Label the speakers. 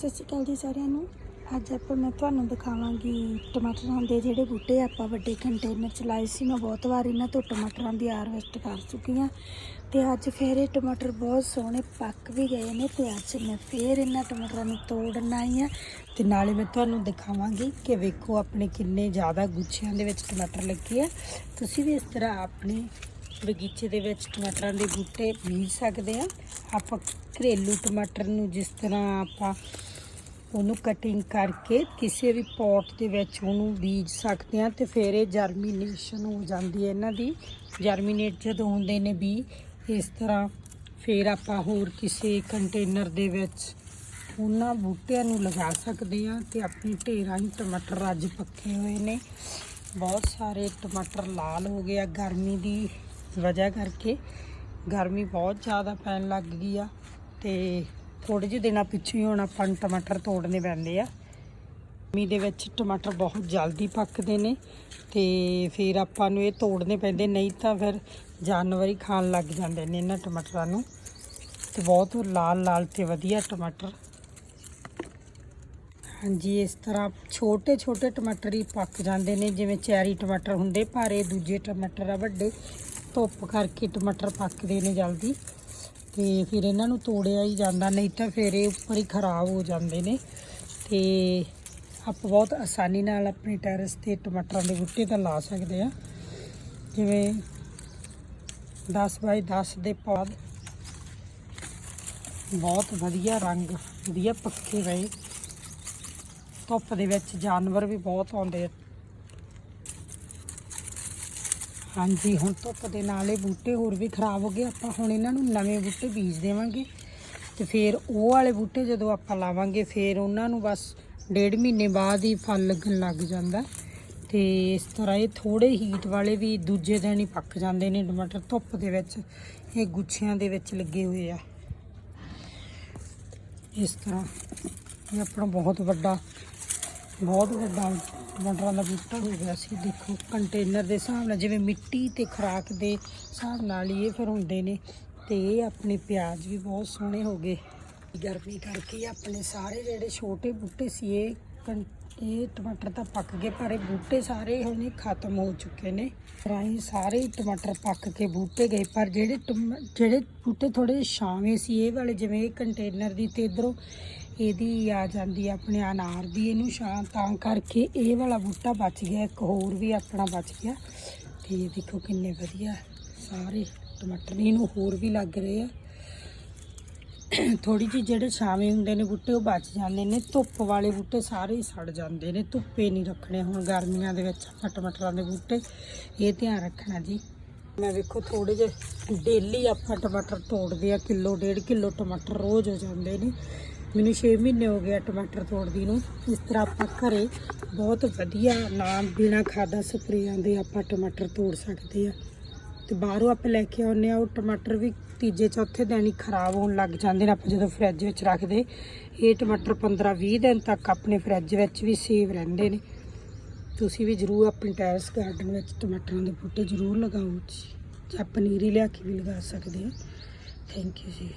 Speaker 1: ਸਤਿ ਸ਼੍ਰੀ ਅਕਾਲ ਜੀ ਸਾਰਿਆਂ ਨੂੰ। ਅੱਜ ਆਪਾਂ ਮੈਂ ਤੁਹਾਨੂੰ ਦਿਖਾਵਾਂਗੀ ਟਮਾਟਰਾਂ ਦੇ ਜਿਹੜੇ ਬੂਟੇ ਆਪਾਂ ਵੱਡੇ ਕੰਟੇਨਰ ਚ ਲਾਏ ਸੀ। ਮੈਂ ਬਹੁਤ ਵਾਰ ਇਹਨਾਂ ਤੋਂ ਟਮਾਟਰਾਂ ਦੀ ਹਾਰਵੈਸਟ ਕਰ ਚੁੱਕੀ ਹਾਂ। ਤੇ ਅੱਜ ਫੇਰ ਇਹ ਟਮਾਟਰ ਬਹੁਤ ਸੋਹਣੇ ਪੱਕ ਵੀ ਗਏ ਨੇ ਤੇ ਅੱਜ ਮੈਂ ਫੇਰ ਇਹਨਾਂ ਟਮਾਟਰਾਂ ਨੂੰ ਤੋੜਨ ਆਈ ਹਾਂ। ਤੇ ਨਾਲੇ ਮੈਂ ਤੁਹਾਨੂੰ ਦਿਖਾਵਾਂਗੀ ਕਿ ਵੇਖੋ ਆਪਣੇ ਕਿੰਨੇ ਜ਼ਿਆਦਾ ਗੁੱਛਿਆਂ ਦੇ ਵਿੱਚ ਟਮਾਟਰ ਲੱਗੇ ਆ। ਤੁਸੀਂ ਵੀ ਇਸ ਤਰ੍ਹਾਂ ਆਪਣੇ ਬਗੀਚੇ ਦੇ ਵਿੱਚ ਟਮਾਟਰਾਂ ਦੇ ਬੂਟੇ ਬੀਜ ਸਕਦੇ ਆ। ਆਪਾਂ ਘਰੇਲੂ ਟਮਾਟਰ ਨੂੰ ਜਿਸ ਤਰ੍ਹਾਂ ਆਪਾਂ ਉਹਨੂੰ ਕਟਿੰਗ ਕਰਕੇ ਕਿਸੇ ਵੀ ਪੋਟ ਦੇ ਵਿੱਚ ਉਹਨੂੰ ਬੀਜ ਸਕਦੇ ਆ ਤੇ ਫਿਰ ਇਹ ਜਰਮੀਨੇਸ਼ਨ ਹੋ ਜਾਂਦੀ ਹੈ ਇਹਨਾਂ ਦੀ। ਜਰਮੀਨੇਟ ਜਦੋਂ ਹੁੰਦੇ ਨੇ ਵੀ ਇਸ ਤਰ੍ਹਾਂ ਫਿਰ ਆਪਾਂ ਹੋਰ ਕਿਸੇ ਕੰਟੇਨਰ ਦੇ ਵਿੱਚ ਉਹਨਾਂ ਬੂਟਿਆਂ ਨੂੰ ਲਗਾ ਸਕਦੇ ਆ ਤੇ ਆਪਣੇ ਢੇਰਾਂ ਹੀ ਟਮਾਟਰ ਅੱਜ ਪੱਕੇ ਹੋਏ ਨੇ। ਬਹੁਤ ਸਾਰੇ ਟਮਾਟਰ ਲਾਲ ਹੋ ਗਏ ਆ ਗਰਮੀ ਦੀ ਵਜ੍ਹਾ ਕਰਕੇ। ਗਰਮੀ ਬਹੁਤ ਜ਼ਿਆਦਾ ਪੈਣ ਲੱਗ ਗਈ ਆ ਤੇ ਥੋੜੇ ਜਿਹੇ ਦਿਨਾਂ ਪਿੱਛੇ ਹੀ ਹੁਣ ਆਪਾਂ ਨੂੰ ਟਮਾਟਰ ਤੋੜਨੇ ਪੈਂਦੇ ਆ। ਗਰਮੀ ਦੇ ਵਿੱਚ ਟਮਾਟਰ ਬਹੁਤ ਜਲਦੀ ਪੱਕਦੇ ਨੇ ਤੇ ਫਿਰ ਆਪਾਂ ਨੂੰ ਇਹ ਤੋੜਨੇ ਪੈਂਦੇ, ਨਹੀਂ ਤਾਂ ਫਿਰ ਜਾਨਵਰ ਹੀ ਖਾਣ ਲੱਗ ਜਾਂਦੇ ਨੇ ਇਹਨਾਂ ਟਮਾਟਰਾਂ ਨੂੰ। ਤੇ ਬਹੁਤ ਲਾਲ ਲਾਲ ਤੇ ਵਧੀਆ ਟਮਾਟਰ। ਹਾਂਜੀ, ਇਸ ਤਰ੍ਹਾਂ ਛੋਟੇ ਛੋਟੇ ਟਮਾਟਰ ਹੀ ਪੱਕ ਜਾਂਦੇ ਨੇ, ਜਿਵੇਂ ਚੈਰੀ ਟਮਾਟਰ ਹੁੰਦੇ, ਪਰ ਇਹ ਦੂਜੇ ਟਮਾਟਰ ਆ ਵੱਡੇ, ਧੁੱਪ ਕਰਕੇ ਟਮਾਟਰ ਪੱਕਦੇ ਨੇ ਜਲਦੀ। ਤੇ ਫਿਰ ਇਹਨਾਂ ਨੂੰ ਤੋੜਿਆ ਹੀ ਜਾਂਦਾ, ਨਹੀਂ ਤਾਂ ਫਿਰ ਇਹ ਉੱਪਰ ਹੀ ਖਰਾਬ ਹੋ ਜਾਂਦੇ ਨੇ। ਤੇ ਆਪਾਂ ਬਹੁਤ ਆਸਾਨੀ ਨਾਲ ਆਪਣੇ ਟੈਰਸ ਤੇ ਟਮਾਟਰਾਂ ਦੇ ਬੂਟੇ ਤਾਂ ਲਾ ਸਕਦੇ ਆ। ਜਿਵੇਂ 10 ਬਾਈ 10 ਦੇ ਪੌਦ ਬਹੁਤ ਵਧੀਆ ਰੰਗ, ਵਧੀਆ ਪੱਕੇ ਗਏ ਧੁੱਪ ਦੇ ਵਿੱਚ ਜਾਨਵਰ ਵੀ ਬਹੁਤ ਆਉਂਦੇ ਆ। ਹਾਂਜੀ, ਹੁਣ ਧੁੱਪ ਦੇ ਨਾਲ ਇਹ ਬੂਟੇ ਹੋਰ ਵੀ ਖਰਾਬ ਹੋ ਗਏ। ਆਪਾਂ ਹੁਣ ਇਹਨਾਂ ਨੂੰ ਨਵੇਂ ਬੂਟੇ ਬੀਜ ਦੇਵਾਂਗੇ ਤੇ ਫਿਰ ਉਹ ਵਾਲੇ ਬੂਟੇ ਜਦੋਂ ਆਪਾਂ ਲਾਵਾਂਗੇ, ਫਿਰ ਉਹਨਾਂ ਨੂੰ ਬਸ ਡੇਢ ਮਹੀਨੇ ਬਾਅਦ ਹੀ ਫਲ ਲੱਗਣ ਲੱਗ ਜਾਂਦਾ। ਤੇ ਇਸ ਤਰ੍ਹਾਂ ਇਹ ਥੋੜੇ ਹੀਟ ਵਾਲੇ ਵੀ ਦੂਜੇ ਦਿਨ ਹੀ ਪੱਕ ਜਾਂਦੇ ਨੇ ਟਮਾਟਰ। ਧੁੱਪ ਦੇ ਵਿੱਚ ਇਹ ਗੁੱਛਿਆਂ ਦੇ ਵਿੱਚ ਲੱਗੇ ਹੋਏ ਆ। ਇਸ ਤਰ੍ਹਾਂ ਇਹ ਆਪਣਾ ਬਹੁਤ ਵੱਡਾ ਬਹੁਤ ਵੱਡਾ ਟਮਾਟਰਾਂ ਦਾ ਬੂਟਾ ਹੋ ਗਿਆ ਸੀ। ਦੇਖੋ ਕੰਟੇਨਰ ਦੇ ਹਿਸਾਬ ਨਾਲ ਜਿਵੇਂ ਮਿੱਟੀ ਤੇ ਖੁਰਾਕ ਦੇ ਹਿਸਾਬ ਨਾਲ ਹੀ ਇਹ ਫਿਰ ਹੁੰਦੇ ਨੇ। ਤੇ ਇਹ ਆਪਣੇ ਪਿਆਜ਼ ਵੀ ਬਹੁਤ ਸੋਹਣੇ ਹੋ ਗਏ। ਗਰਮੀ ਕਰਕੇ ਆਪਣੇ ਸਾਰੇ ਜਿਹੜੇ ਛੋਟੇ ਬੂਟੇ ਸੀ, ਇਹ ਕੰ- ਇਹ ਟਮਾਟਰ ਤਾਂ ਪੱਕ ਗਏ, ਪਰ ਇਹ ਬੂਟੇ ਸਾਰੇ ਹੁਣੇ ਖਤਮ ਹੋ ਚੁੱਕੇ ਨੇ। ਰਾਈ ਸਾਰੇ ਹੀ ਟਮਾਟਰ ਪੱਕ ਕੇ ਬੂਟੇ ਗਏ, ਪਰ ਜਿਹੜੇ ਟਮ- ਜਿਹੜੇ ਬੂਟੇ ਥੋੜੇ ਛਾਵੇਂ ਸੀ, ਇਹ ਵਾਲੇ ਜਿਵੇਂ ਇਹ ਕੰਟੇਨਰ ਦੀ ਤੇ ਇਧਰੋਂ ਇਹਦੀ ਆ ਜਾਂਦੀ ਆ, ਆਪਣੇ ਅਨਾਰ ਦੀ, ਇਹਨੂੰ ਛਾਂ ਤਾਂ ਕਰਕੇ ਇਹ ਵਾਲਾ ਬੂਟਾ ਬਚ ਗਿਆ, ਇੱਕ ਹੋਰ ਵੀ ਆਪਣਾ ਬਚ ਗਿਆ। ਤੇ ਦੇਖੋ ਕਿੰਨੇ ਵਧੀਆ, ਸਾਰੇ ਟਮਾਟਰ ਇਹਨੂੰ ਹੋਰ ਵੀ ਲੱਗ ਰਹੇ ਆ। ਥੋੜੀ ਜਿਹੀ ਜਿਹੜੇ ਛਾਵੇਂ ਹੁੰਦੇ ਨੇ ਬੂਟੇ, ਉਹ ਬਚ ਜਾਂਦੇ ਨੇ। ਧੁੱਪ ਵਾਲੇ ਬੂਟੇ ਸਾਰੇ ਹੀ ਸੜ ਜਾਂਦੇ ਨੇ, ਧੁੱਪੇ ਨਹੀਂ ਰੱਖਣੇ ਹੁਣ ਗਰਮੀਆਂ ਦੇ ਵਿੱਚ ਆਪਾਂ ਟਮਾਟਰਾਂ ਦੇ ਬੂਟੇ। ਇਹ ਧਿਆਨ ਰੱਖਣਾ ਜੀ। ਮੈਂ ਵੇਖੋ ਥੋੜੇ ਜਿਹੇ ਡੇਲੀ ਆਪਾਂ ਟਮਾਟਰ ਤੋੜਦੇ ਆ, ਕਿਲੋ, ਡੇਢ ਕਿਲੋ ਟਮਾਟਰ ਰੋਜ਼ ਹੋ ਜਾਂਦੇ ਨੇ। ਮੈਨੂੰ 6 ਮਹੀਨੇ ਹੋ ਗਏ ਆ ਟਮਾਟਰ ਤੋੜਦੀ ਨੂੰ। ਇਸ ਤਰ੍ਹਾਂ ਆਪਾਂ ਘਰੇ ਬਹੁਤ ਵਧੀਆ ਨਾਮ ਬਿਨਾ ਖਾਦਾ ਸਪਰੇਆਂ ਦੇ ਆਪਾਂ ਟਮਾਟਰ ਤੋੜ ਸਕਦੇ ਆ। ਤੇ ਬਾਹਰੋਂ ਆਪਾਂ ਲੈ ਕੇ ਆਉਂਦੇ ਆ, ਉਹ ਟਮਾਟਰ ਵੀ ਤੀਜੇ, ਚੌਥੇ ਦਿਨ ਹੀ ਖਰਾਬ ਹੋਣ ਲੱਗ ਜਾਂਦੇ ਨੇ ਆਪਾਂ ਜਦੋਂ ਫਰਿੱਜ ਵਿੱਚ ਰੱਖਦੇ। ਇਹ ਟਮਾਟਰ 15 20 ਦਿਨ ਤੱਕ ਆਪਣੇ ਫਰਿੱਜ ਵਿੱਚ ਵੀ ਸੇਵ ਰਹਿੰਦੇ ਨੇ। ਤੁਸੀਂ ਵੀ ਜਰੂਰ ਆਪਣੇ ਟੈਰਸ ਗਾਰਡਨ ਵਿੱਚ ਟਮਾਟਰਾਂ ਦੇ ਬੂਟੇ ਜਰੂਰ ਲਗਾਓ ਜੀ। ਜਾਂ ਪਨੀਰੀ ਲਿਆ ਕੇ ਵੀ ਲਗਾ ਸਕਦੇ ਹੋ ਥੈਂਕ ਯੂ ਜੀ।